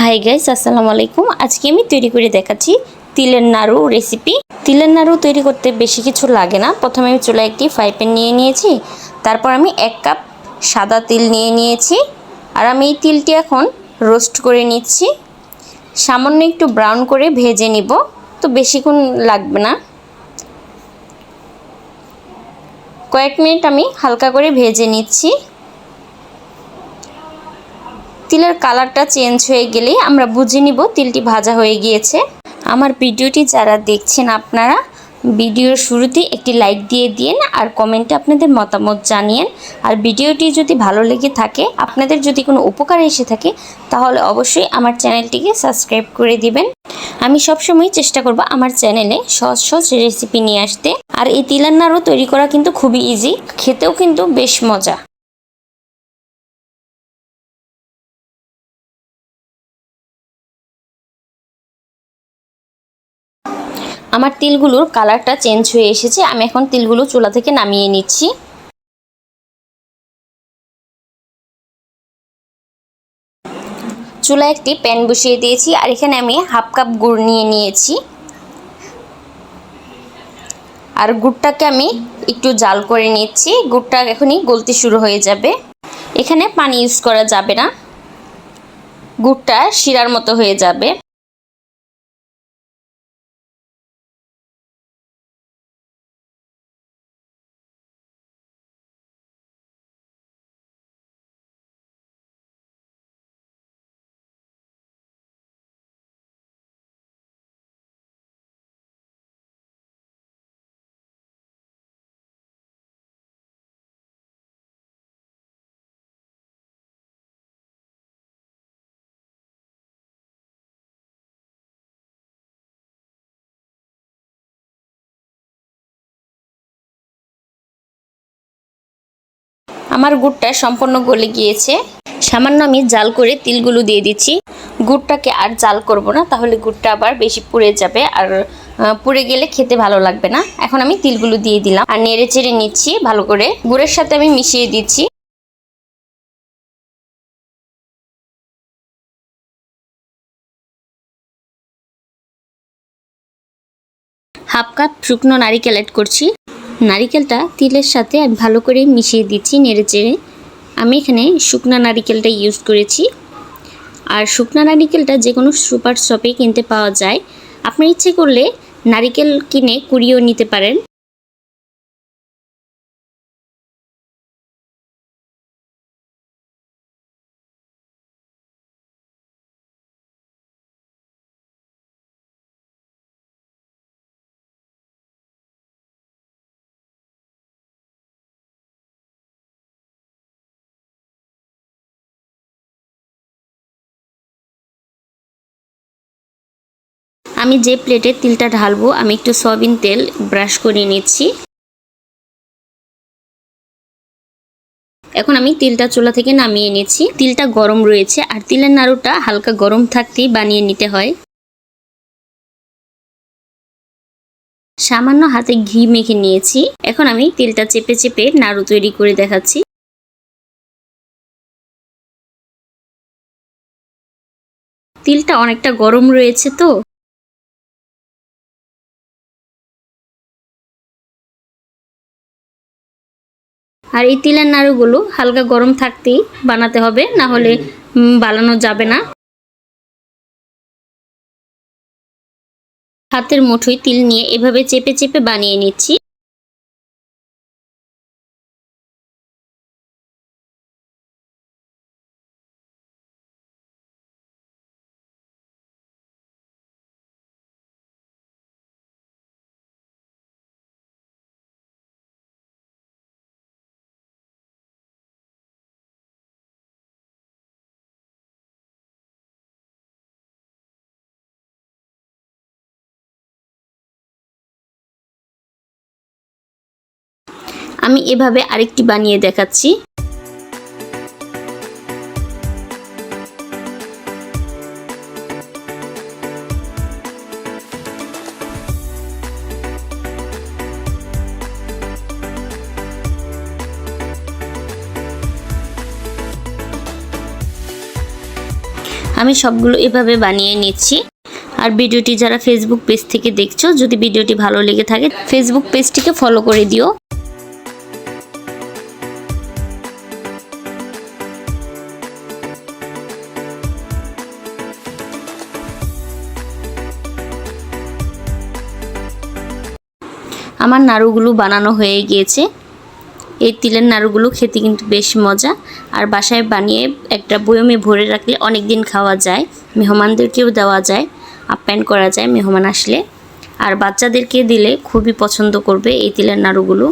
Hi guys আসসালামু আলাইকুম। আজকে আমি তৈরি করে দেখাচ্ছি তিলের নাড়ু রেসিপি তিলের নাড়ু তৈরি করতে বেশি কিছু লাগে না। প্রথমে আমি চুলায় একটি ফ্রাই প্যান নিয়ে নিয়েছি। তারপর আমি এক কাপ সাদা তিল নিয়ে নিয়েছি। আর আমি এই তিলটি এখন রোস্ট করে নিচ্ছি। সামান্য একটু ব্রাউন করে ভেজে নিব, তো বেশিক্ষণ লাগবে না। কয়েক মিনিট আমি হালকা করে ভেজে নিচ্ছি। তিলের কালারটা চেঞ্জ হয়ে গেলেই আমরা বুঝে নিব তিলটি ভাজা হয়ে গিয়েছে। আমার ভিডিওটি যারা দেখছেন আপনারা, ভিডিওর শুরুতে একটি লাইক দিয়ে দিন আর কমেন্টে আপনাদের মতামত জানিয়েন। আর ভিডিওটি যদি ভালো লেগে থাকে, আপনাদের যদি কোনো উপকার এসে থাকে, তাহলে অবশ্যই আমার চ্যানেলটিকে সাবস্ক্রাইব করে দিবেন। আমি সবসময় চেষ্টা করব আমার চ্যানেলে সহজ সহজ রেসিপি নিয়ে আসতে। আর এই তিলার নাড়ু তৈরি করা কিন্তু খুবই ইজি খেতেও কিন্তু বেশ মজা। আমার তিলগুলোর কালারটা চেঞ্জ হয়ে এসেছে, আমি এখন তিলগুলো চুলা থেকে নামিয়ে নিচ্ছি। চুলা একটি প্যান বসিয়ে দিয়েছি, আর এখানে আমি হাফ কাপ গুড় নিয়ে নিয়েছি। আর গুড়টাকে আমি একটু জাল করে নিচ্ছি, গুড়টা এখনই গলতে শুরু হয়ে যাবে। এখানে পানি ইউজ করা যাবে না, গুড়টা শিরার মতো হয়ে যাবে। আমার গুড়টা সম্পূর্ণ গলে গিয়েছে। সামান্য আমি জাল করে তিলগুলো দিয়ে দিচ্ছি। গুড়টাকে আর জাল করব না, তাহলে গুড়টা আবার বেশি পুড়ে যাবে আর পুড়ে গেলে খেতে ভালো লাগবে না। এখন আমি তিলগুলো দিয়ে দিলাম আর নেড়ে চেড়ে নিচ্ছি ভালো করে। গুড়ের সাথে আমি মিশিয়ে দিচ্ছি। হাফ কাপ শুকনো নারিকেল অ্যাড করছি। নারিকেলটা তিলের সাথে আমি ভালো করে মিশিয়ে দিচ্ছি নেড়ে চেড়ে। আমি এখানে শুকনা নারিকেলটা ইউজ করেছি। আর শুকনা নারিকেলটা যে কোনো সুপার শপে কিনতে পাওয়া যায়। আপনার ইচ্ছে করলে নারিকেল কিনে কুড়িয়েও নিতে পারেন। আমি যে প্লেটে তিলটা ঢালবো, আমি একটু সয়াবিন তেল ব্রাশ করে নিচ্ছি। এখন আমি তিলটা চুলা থেকে নামিয়ে নিচ্ছি। তিলটা গরম রয়েছে, আর তিলের নাড়ুটা হালকা গরম থাকতেই বানিয়ে নিতে হয়। সামান্য হাতে ঘি মেখে নিয়েছি। এখন আমি তিলটা চেপে চেপে নাড়ু তৈরি করে দেখাচ্ছি। তিলটা অনেকটা গরম রয়েছে তো আর এই তিলের নাড়ুগুলো হালকা গরম থাকতেই বানাতে হবে, না হলে বানানো যাবে না। হাতের মুঠোয় তিল নিয়ে এভাবে চেপে চেপে বানিয়ে নিচ্ছি। আমি এভাবে আরেকটি বানিয়ে দেখাচ্ছি। আমি সবগুলো এভাবে বানিয়ে নিচ্ছি। আর ভিডিওটি যারা ফেসবুক পেজ থেকে দেখছ, যদি ভিডিওটি ভালো লেগে থাকে ফেসবুক পেজটিকে ফলো করে দিও। আমার নাড়ুগুলো বানানো হয়ে গিয়েছে। এই তিলের নাড়ুগুলো খেতে কিন্তু বেশ মজা। আর বাসায় বানিয়ে একটা বয়মে ভরে রাখলে অনেক দিন খাওয়া যায়, মেহমানদেরকেও দেওয়া যায়, আপ্যায়ন করা যায় মেহমান আসলে। আর বাচ্চাদেরকে দিলে খুবই পছন্দ করবে এই তিলের নাড়ুগুলো।